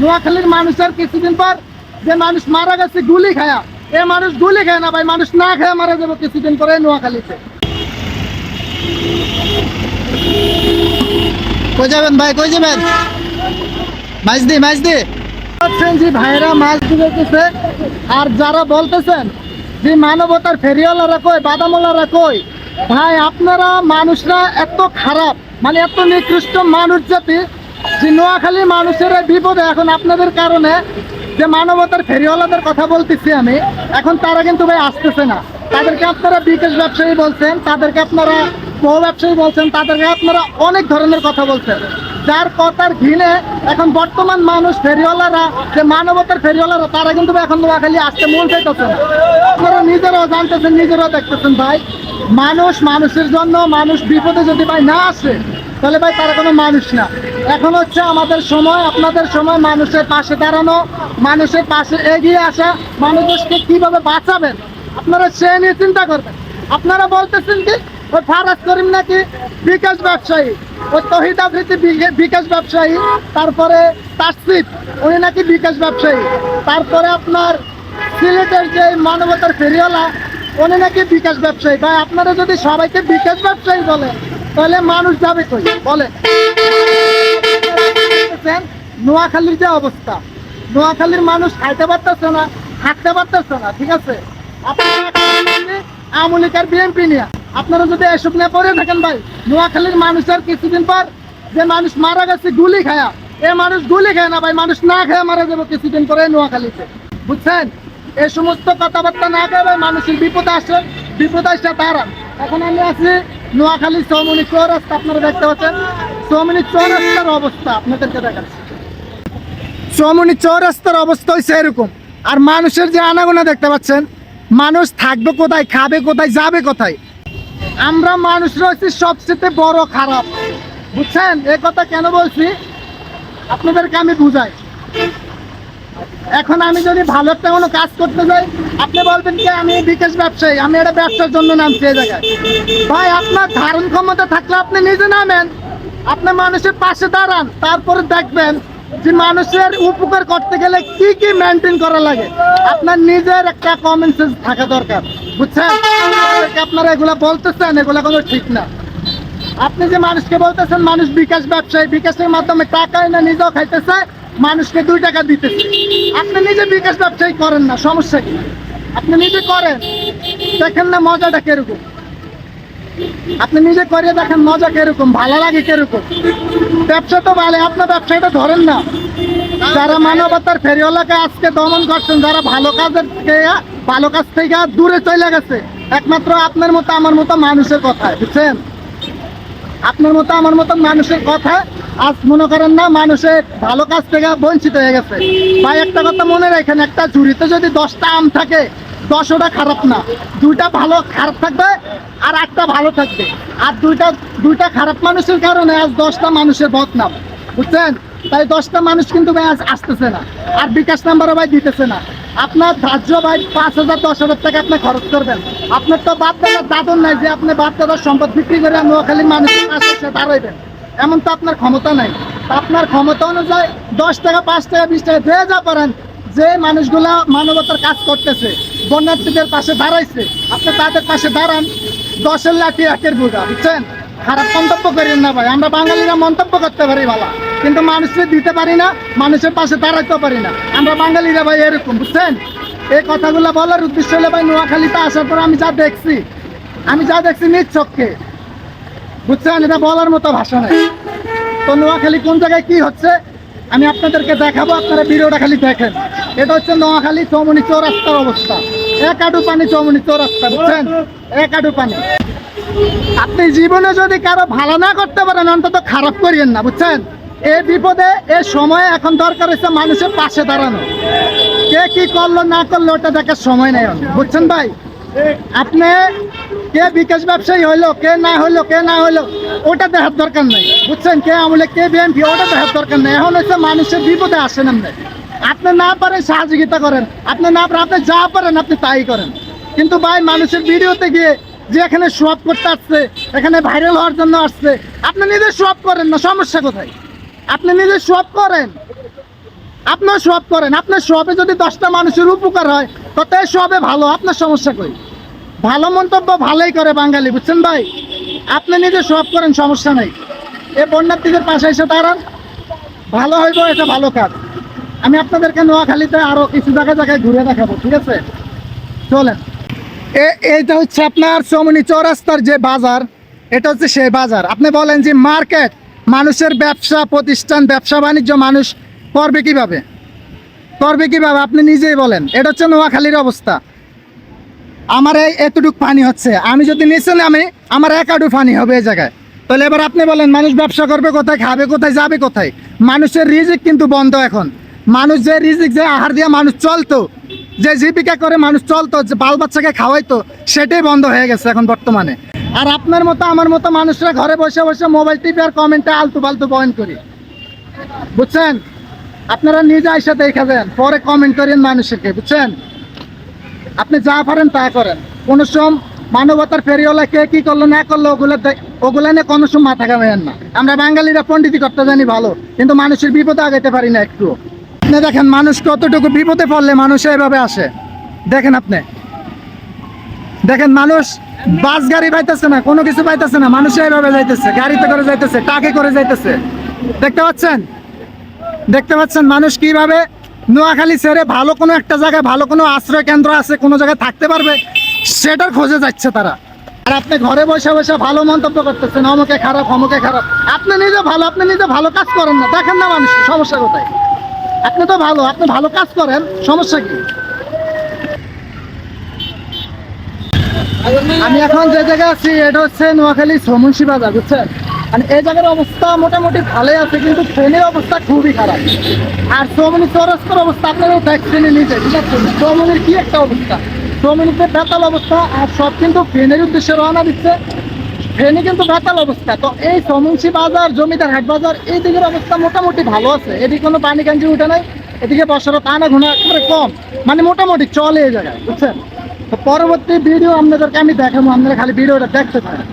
নোয়াখালীর মানুষের কিছুদিন পর যে মানুষ মারা গেছে গুলি খায়া এ মানুষ গুলি খায় না ভাই মানুষ না খায় মারা যাবে কিছুদিন পরে নোয়াখালীতে। কই যাবেন ভাই কই যাবেন? মাছ দি মাছ দি। পাচ্ছেন যে ভাইরা মাছ দিতেছে আর যারা বলতেছেন যে মানবতার ফেরিওয়ালারা কই বাদামওয়ালারা কই ভাই আপনারা মানুষরা এত খারাপ মানে এত নিকৃষ্ট মানুষ জাতি যে নোয়াখালী মানুষের বিপদে এখন আপনাদের কারণে যে মানবতার ফেরিওয়ালাদের কথা বলতেছি আমি, এখন তারা কিন্তু ভাই আসতেছে না। তাদেরকে আপনারা বিকেশ ব্যবসায়ী বলছেন, তাদেরকে আপনারা ব্যবসায়ী বলছেন, তাদেরকে আপনারা অনেক ধরনের কথা বলছেন। যার কথার ঘিনে এখন বর্তমান মানুষ ফেরিওয়ালারা, যে মানবতার ফেরিওয়ালারা, তারা কিন্তু এখন নোয়াখালী আসতে মন চাইতেছে আপনারা নিজেরাও জানতেছেন, নিজেরাও দেখতেছেন ভাই। মানুষ মানুষের জন্য, মানুষ বিপদে যদি ভাই না আসে, তাহলে ভাই তারা কোনো মানুষ না। এখন হচ্ছে আমাদের সময়, আপনাদের সময় মানুষের পাশে দাঁড়ানো, মানুষের পাশে এগিয়ে আসা মানুষকে কীভাবে বাঁচাবেন, আপনারা সে নিয়ে চিন্তা করবেন। আপনারা বলতেছেন কি ওই ফারাজ করিম নাকি বিকাশ ব্যবসায়ী। ওই তহিদ বি- বিকাশ ব্যবসায়ী। তারপরে তাসিফ উনি নাকি বিকাশ ব্যবসায়ী। তারপরে আপনার সিলেটের যে মানবতার ফেরিওয়ালা, উনি নাকি বিকাশ ব্যবসায়ী। ভাই, আপনারা যদি সবাইকে বিকাশ ব্যবসায়ী বলেন তাহলে মানুষ যাবে কই? বলে নোয়াখালীর যে অবস্থা। নোয়াখালীর মানুষ খাইতে পারতেছে না হাঁটতে পারতেছে না, ঠিক আছে? আপনারা আমলিক আর বিএনপি নিয়ে। আপনারা যদি এসব নিয়ে পড়ে থাকেন ভাই, নোয়াখালীর মানুষের কিছুদিন পর যে মানুষ মারা গেছে গুলি খায়া, এ মানুষ গুলি খায় না ভাই, মানুষ না খায় মারা যাবে কিছুদিন পরে নোয়াখালীতে। বুঝছেন? এ সমস্ত কথাবার্তা না করে মানুষের বিপদ আসে বিপদ আসে তারা। এখন আমি আছি নোয়াখালী চৌমনি চৌরাস্তা, আপনারা দেখতে পাচ্ছেন। চৌমনি চৌরাস্তার অবস্থা, আপনাদেরকে দেখাচ্ছি। চৌমনি চৌরাস্তার অবস্থা হচ্ছে এরকম। আর মানুষের যে আনাগোনা দেখতে পাচ্ছেন, মানুষ থাকবে কোথায়, খাবে কোথায়, যাবে কোথায় আমরা মানুষরা হচ্ছে সবচেয়ে বড় খারাপ। বুঝছেন? এ কথা কেন বলছি? আপনাদেরকে আমি বুঝাই। এখন আমি যদি ভালো একটা কোনো কাজ করতে যাই, আপনি বলবেন কি, আমি বিকাশ ব্যবসায়ী, আমি এটা ব্যবসার জন্য নামছি এই জায়গায়। ভাই, আপনার ধারণ ক্ষমতা থাকলে আপনি নিজে নামেন। আপনি মানুষের পাশে দাঁড়ান, তারপরে দেখবেন যে মানুষের উপকার করতে গেলে কি কি মেনটেন করা লাগে। আপনার নিজের একটা কমন সেন্স থাকা দরকার। বুঝছেন? আপনারা এগুলা বলতেছেন, এগুলা কোনো ঠিক না। আপনি যে মানুষকে বলতেছেন, মানুষ বিকাশ ব্যবসায়ী, বিকাশের মাধ্যমে টাকা এনে নিজেও খাইতেছে, মানুষকে দুই টাকা দিতেছে। আপনি নিজে বিকাশ ব্যবসায়ী করেন না, সমস্যা কি? আপনি নিজে করেন। দেখেন না মজাটা কীরকম। আপনি নিজে করে দেখেন মজা কীরকম, ভালো লাগে কীরকম? ব্যবসা তো ভালো, আপনার ব্যবসাটা ধরেন না। যারা মানবতার ফেরিওয়ালাকে আজকে দমন করছেন, যারা ভালো কাজের ভালো কাজ থেকে দূরে চলে গেছে, একমাত্র আপনার মতো, আমার মতো মানুষের কথা বুঝছেন? আপনার মতো, আমার মতো মানুষের কথা আজ মনে করেন না, মানুষের ভালো কাজ থেকে বঞ্চিত হয়ে গেছে। ভাই, একটা কথা মনে রাখেন, একটা ঝুড়িতে যদি দশটা আম থাকে দশটা খারাপ না। দুইটা ভালো খারাপ থাকবে আর একটা ভালো থাকবে। আর দুইটা দুইটা খারাপ মানুষের কারণে আজ দশটা মানুষের বদনাম। বুঝছেন? তাই দশটা মানুষ কিন্তু ভাই আজ আসতেছে না। আর বিকাশ নাম্বারও ভাই দিতেছে না। আপনার ধার্য ভাই পাঁচ হাজার, দশ হাজার টাকা আপনি খরচ করবেন। আপনার তো বাপ দাদার দাদন নাই যে আপনি বাপ দাদার সম্পদ বিক্রি করে নোয়াখালীর মানুষের পাশে দাঁড়াইবেন। এমন তো আপনার ক্ষমতা নাই। আপনার ক্ষমতা অনুযায়ী দশ টাকা, পাঁচ টাকা, বিশ টাকা যে যা পারেন যে মানুষগুলা মানবতার কাজ করতেছে, বন্যার্থীদের পাশে দাঁড়াইছে, আপনি তাদের পাশে দাঁড়ান, দশের লাঠি একের বোঝা, বুঝছেন? খারাপ মন্তব্য করেন না ভাই, আমরা বাঙালিরা মন্তব্য করতে পারি ভালো, কিন্তু মানুষকে দিতে পারি না, মানুষের পাশে দাঁড়াইতে পারি না। আমরা বাঙালিরা ভাই এরকম, বুঝছেন? এই কথাগুলো বলার উদ্দেশ্য হলে ভাই, নোয়াখালীতে আসার পর আমি যা দেখছি, আমি যা দেখছি চোখকে, বুঝছেন? এটা বলার মতো ভাষা নাই। তো নোয়াখালী কোন জায়গায় কি হচ্ছে, আমি আপনাদেরকে দেখাবো, আপনারা ভিডিওটা খালি দেখেন। এটা হচ্ছে নোয়াখালী চৌমনি চৌরাস্তার অবস্থা। এক পানি চৌমনি চৌরাস্তা, বুঝছেন? এক আডু পানি। আপনি জীবনে যদি কারও ভালো না করতে পারেন, অন্তত খারাপ করিয়েন না, বুঝছেন? এই বিপদে, এ সময়ে এখন দরকার হচ্ছে মানুষের পাশে দাঁড়ানো। কে কি করল, না করল, ওটা দেখার সময় নেই। বুঝছেন ভাই? আপনি কে বিকাশ ব্যবসায়ী হইল, কে না হইল, কে না হইল, ওটা দেখার দরকার নেই, বুঝছেন? কে আমলে কে বিএনপি, ওটা দেখার দরকার নেই। এখন হচ্ছে মানুষের বিপদে আসেন আপনি। আপনি না পারেন সহযোগিতা করেন। আপনি না পারেন, আপনি যা পারেন আপনি তাই করেন। কিন্তু ভাই, মানুষের ভিডিওতে গিয়ে যে এখানে সোয়াপ করতে আসছে, এখানে ভাইরাল হওয়ার জন্য আসছে, আপনি নিজে সব করেন না, সমস্যা কোথায়? আপনি নিজে সব করেন। আপনার সব করেন। আপনার সবে যদি দশটা মানুষের উপকার হয়, তো তাই সবে ভালো, আপনার সমস্যা কই? ভালো মন্তব্য ভালোই করে বাঙালি, বুঝছেন ভাই? আপনি নিজে সব করেন, সমস্যা নেই। এ বন্যার্থীদের পাশে এসে দাঁড়ান। ভালো হইব, এটা ভালো কাজ। আমি আপনাদেরকে নোয়াখালীতে আরও কিছু জায়গায় জায়গায় ঘুরে দেখাবো, ঠিক আছে? চলেন। এইটা হচ্ছে আপনার চমনি চৌরাস্তার যে বাজার, এটা হচ্ছে সেই বাজার। আপনি বলেন যে মার্কেট, মানুষের ব্যবসা, প্রতিষ্ঠান, ব্যবসা বাণিজ্য, মানুষ করবে কীভাবে? করবে কীভাবে? আপনি নিজেই বলেন। এটা হচ্ছে নোয়াখালীর অবস্থা। আমার এই এতটুক পানি হচ্ছে। আমি যদি নিচে নামি, আমার একাডু পানি হবে এই জায়গায়। তাহলে এবার আপনি বলেন, মানুষ ব্যবসা করবে কোথায়, খাবে কোথায়, যাবে কোথায়? মানুষের রিজিক কিন্তু বন্ধ এখন। মানুষ যে রিজিক, যে আহার দিয়ে মানুষ চলতো, যে জীবিকা করে মানুষ চলতো, যে বাল বাচ্চাকে খাওয়াইতো, সেটাই বন্ধ হয়ে গেছে এখন বর্তমানে। আর আপনার মতো, আমার মতো মানুষরা ঘরে বসে বসে মোবাইল টিপি আর কমেন্টে আলতু ফালতু বয়ন করি। বুঝছেন? আপনারা নিজে আইসা দেখা যান পরে কমেন্ট করেন মানুষকে, বুঝছেন? আপনি যা পারেন তা করেন। কোনো সময় মানবতার ফেরিওয়ালা কে কি করল, না করল, ওগুলো ওগুলো নিয়ে কোনো সময় মাথা কামাইয়েন না। আমরা বাঙালিরা পণ্ডিতি করতে জানি ভালো, কিন্তু মানুষের বিপদে আগাইতে পারি না একটু আপনি দেখেন, মানুষ কতটুকু বিপদে পড়লে মানুষ এইভাবে আসে। দেখেন আপনি। দেখেন, মানুষ বাস গাড়ি পাইতেছে না, কোনো কিছু পাইতেছে না, মানুষ এইভাবে যাইতেছে, গাড়িতে করে যাইতেছে টাকে করে যাইতেছে। দেখতে পাচ্ছেন? দেখতে পাচ্ছেন, মানুষ কীভাবে নোয়াখালী ছেড়ে ভালো কোনো একটা জায়গায়, ভালো কোনো আশ্রয় কেন্দ্র আছে, কোনো জায়গায় থাকতে পারবে, সেটার খোঁজে যাচ্ছে তারা। আর আপনি ঘরে বসে বসে ভালো মন্তব্য করতেছেন, অমুকে খারাপ অমুকে খারাপ। আপনি নিজে ভালো, আপনি নিজে ভালো কাজ করেন না, দেখেন না মানুষ সমস্যা কোথায়। আপনি তো ভালো, আপনি ভালো কাজ করেন, সমস্যা কি? আমি এখন যে জায়গায় আছি, এটা হচ্ছে নোয়াখালী সমুন্সি বাজার, বুঝছেন? মানে এই জায়গার অবস্থা মোটামুটি ভালোই আছে, কিন্তু ট্রেনের অবস্থা খুবই খারাপ। আর চৌমনি চৌরাস্তার অবস্থা, আপনারাও দেখছেন নিজে ঠিক আছে? চৌমনির কি একটা অবস্থা? চৌমনিতে বেতাল অবস্থা, আর সব কিন্তু ট্রেনের উদ্দেশ্যে রওনা দিচ্ছে। ট্রেনে কিন্তু বেতাল অবস্থা। তো এই সমুন্সি বাজার, জমিদার হাট বাজার, এই দিকের অবস্থা মোটামুটি ভালো আছে। এদিকে কোনো পানি কাঞ্জি উঠে নাই, এদিকে বছরত আনা ঘুনা একেবারে কম। মানে মোটামুটি চলে এই জায়গায়, বুঝছেন? তো পরবর্তী ভিডিও আপনাদেরকে আমি দেখাবো, আপনারা খালি ভিডিওটা দেখতে থাকেন।